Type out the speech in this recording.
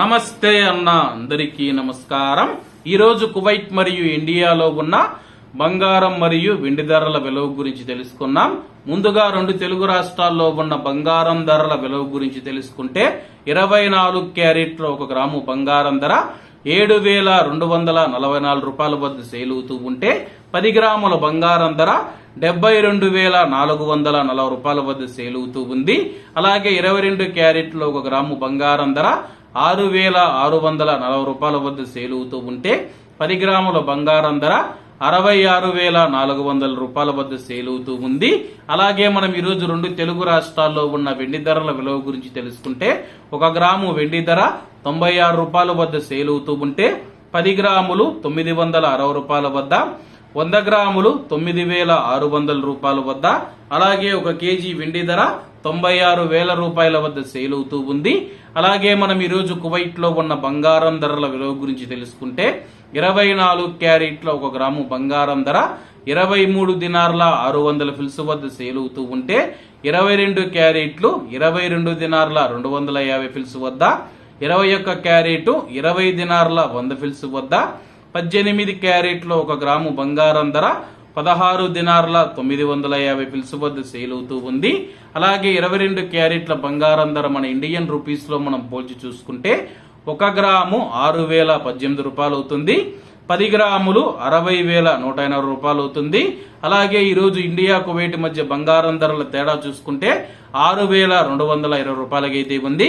నమస్తే అన్న అందరికీ నమస్కారం. ఈరోజు కువైట్ మరియు ఇండియాలో ఉన్న బంగారం మరియు వెండి ధరల విలువ గురించి తెలుసుకున్నాం. ముందుగా రెండు తెలుగు రాష్ట్రాల్లో ఉన్న బంగారం ధరల విలువ గురించి తెలుసుకుంటే ఇరవై నాలుగు క్యారెట్లో ఒక గ్రాము బంగారం ధర ఏడు వేల రెండు వందల నలభై నాలుగు రూపాయల వద్ద సేల్ అవుతూ ఉంటే పది గ్రాముల బంగారం ధర డెబ్బై రెండు వేల నాలుగు వందల నలభై రూపాయల వద్ద సేల్ అవుతూ ఉంది. అలాగే ఇరవై రెండు క్యారెట్లో ఒక గ్రాము బంగారం ధర ఆరు వేల ఆరు వందల నలభై రూపాయల వద్ద సేల్ అవుతూ ఉంటే పది గ్రాముల బంగారం ధర అరవై ఆరు వేల నాలుగు వందల రూపాయల వద్ద సేల్ అవుతూ ఉంది. అలాగే మనం ఈరోజు రెండు తెలుగు రాష్ట్రాల్లో ఉన్న వెండి ధరల విలువ గురించి తెలుసుకుంటే ఒక గ్రాము వెండి ధర తొంభై ఆరు రూపాయల వద్ద సేల్ అవుతూ ఉంటే పది గ్రాములు తొమ్మిది వందల అరవై రూపాయల వద్ద వంద గ్రాములు తొమ్మిది వేల ఆరు వందల రూపాయల వద్ద అలాగే ఒక కేజీ వెండి ధర తొంభై ఆరు వేల రూపాయల వద్ద సేల్ అవుతూ ఉంది. అలాగే మనం ఈరోజు కువైట్లో ఉన్న బంగారం ధరల విలువ గురించి తెలుసుకుంటే ఇరవై నాలుగు క్యారెట్ల ఒక గ్రాము బంగారం ధర ఇరవై మూడు దినార్ల ఆరు వందల ఫిల్స్ వద్ద సేల్ అవుతూ ఉంటే ఇరవై రెండు క్యారెట్లు ఇరవై రెండు దినార్ల రెండు వందల యాభై ఫిల్స్ వద్ద ఇరవై ఒక్క క్యారెట్ ఇరవై దినార్ల వంద ఫిల్స్ వద్ద పద్దెనిమిది క్యారెట్లో ఒక గ్రాము బంగారం ధర పదహారు దినార్ల తొమ్మిది వందల యాభై పిలుసు వద్ద సేల్ అవుతూ ఉంది. అలాగే ఇరవై రెండు క్యారెట్ల బంగారం ధర మన ఇండియన్ రూపీస్లో మనం పోల్చి చూసుకుంటే ఒక గ్రాము ఆరు వేల పద్దెనిమిది రూపాయలు అవుతుంది. పది గ్రాములు అరవై వేల నూట ఎనభై రూపాయలు అవుతుంది. అలాగే ఈరోజు ఇండియా కువైట్ మధ్య బంగారం ధరల తేడా చూసుకుంటే ఆరు వేల రెండు వందల ఇరవై రూపాయలకైతే ఉంది.